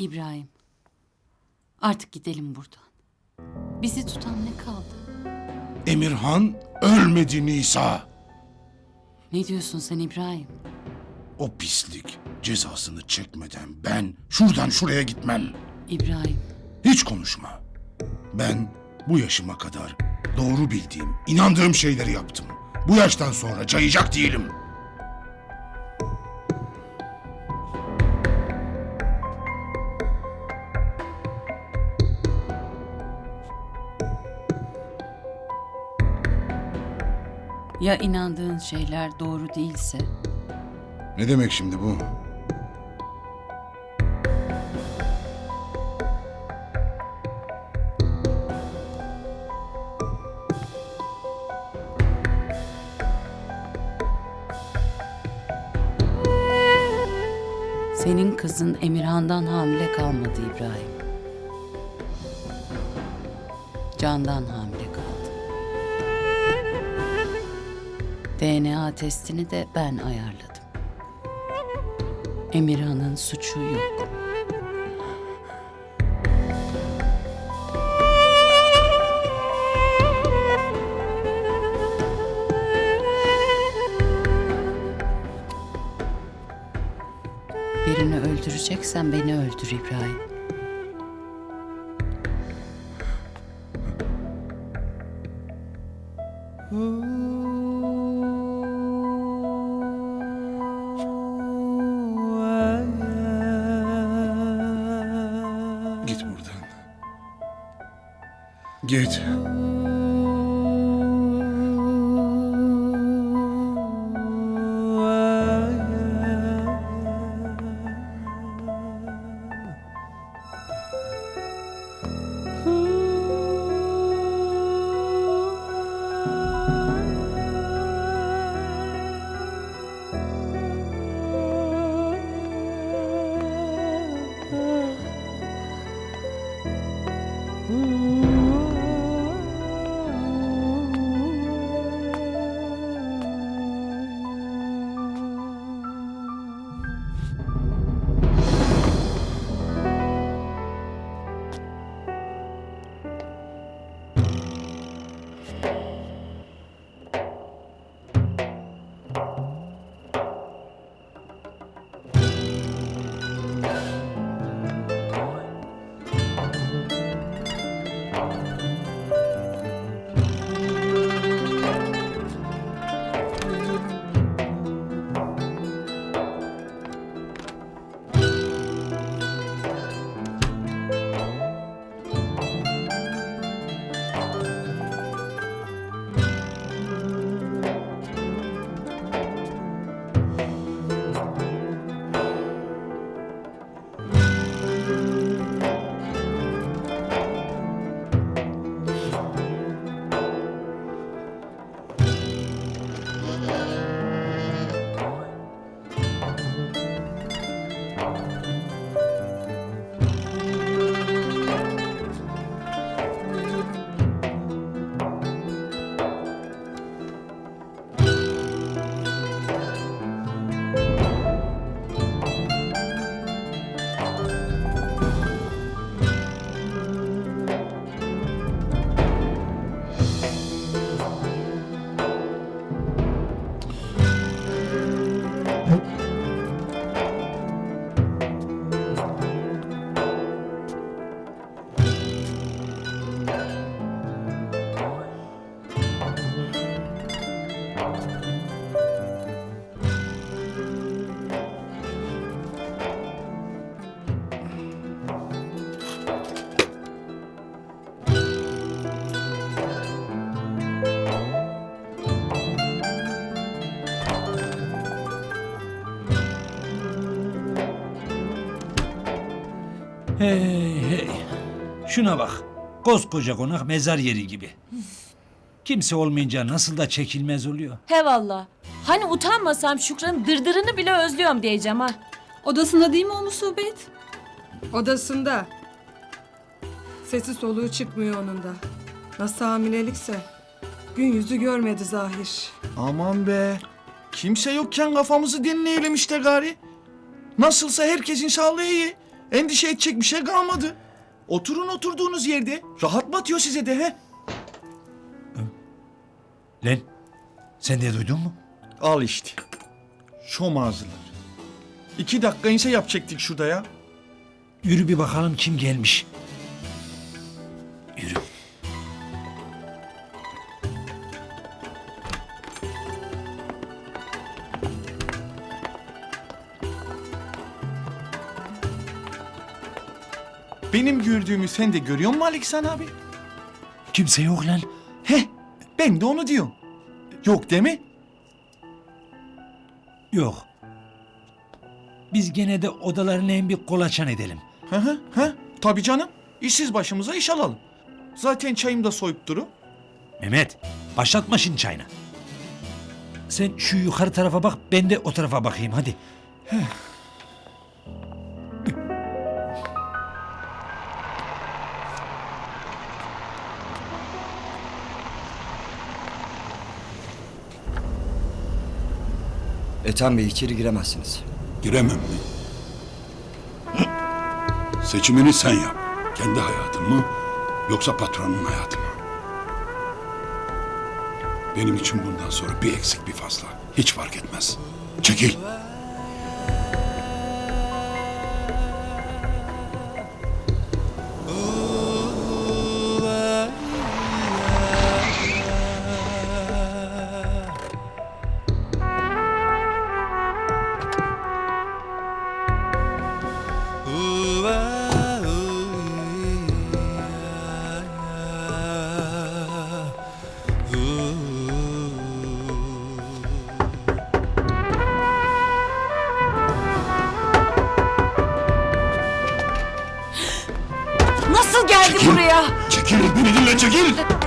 İbrahim. Artık gidelim buradan. Bizi tutan ne kaldı? Emirhan ölmedi Nisa. Ne diyorsun sen İbrahim? O pislik cezasını çekmeden ben şuradan şuraya gitmem. İbrahim. Hiç konuşma. Ben bu yaşıma kadar doğru bildiğim, inandığım şeyleri yaptım. Bu yaştan sonra cayacak değilim. Ya inandığın şeyler doğru değilse? Ne demek şimdi bu? Senin kızın Emirhan'dan hamile kalmadı İbrahim. Candan hamile DNA testini de ben ayarladım. Emirhan'ın suçu yok. Birini öldüreceksen beni öldür İbrahim. Git Git. Hey hey. Şuna bak. Koskoca konak mezar yeri gibi. Kimse olmayınca nasıl da çekilmez oluyor. He valla. Hani utanmasam Şükran'ın dırdırını bile özlüyorum diyeceğim ha. Odasında değil mi o musibet? Odasında. Sesi soluğu çıkmıyor onun da. Nasıl hamilelikse. Gün yüzü görmedi zahir. Aman be. Kimse yokken kafamızı dinleyelim işte gari. Nasılsa herkesin sağlığı iyi. Endişe edecek bir şey kalmadı. Oturun oturduğunuz yerde. Rahat batıyor size de he. Lan sen de duydun mu? Al işte. Şom ağzılar. İki dakika inse yapacaktık şurada ya. Yürü bir bakalım kim gelmiş. Benim gördüğümü sen de görüyor musun Aleksan abi? Kimse yok lan. Heh, ben de onu diyorum. Yok değil mi? Yok. Biz gene de odalarını en bir kolaçan edelim. Hı hı hı. Tabii canım. İşsiz başımıza iş alalım. Zaten çayım da soyup duru. Mehmet başlatma şimdi çayını. Sen şu yukarı tarafa bak ben de o tarafa bakayım hadi. Ethem Bey içeri giremezsiniz. Giremem mi? Seçimini sen yap. Kendi hayatın mı yoksa patronun hayatı mı? Benim için bundan sonra bir eksik bir fazla. Hiç fark etmez. Çekil. Dinle çekil.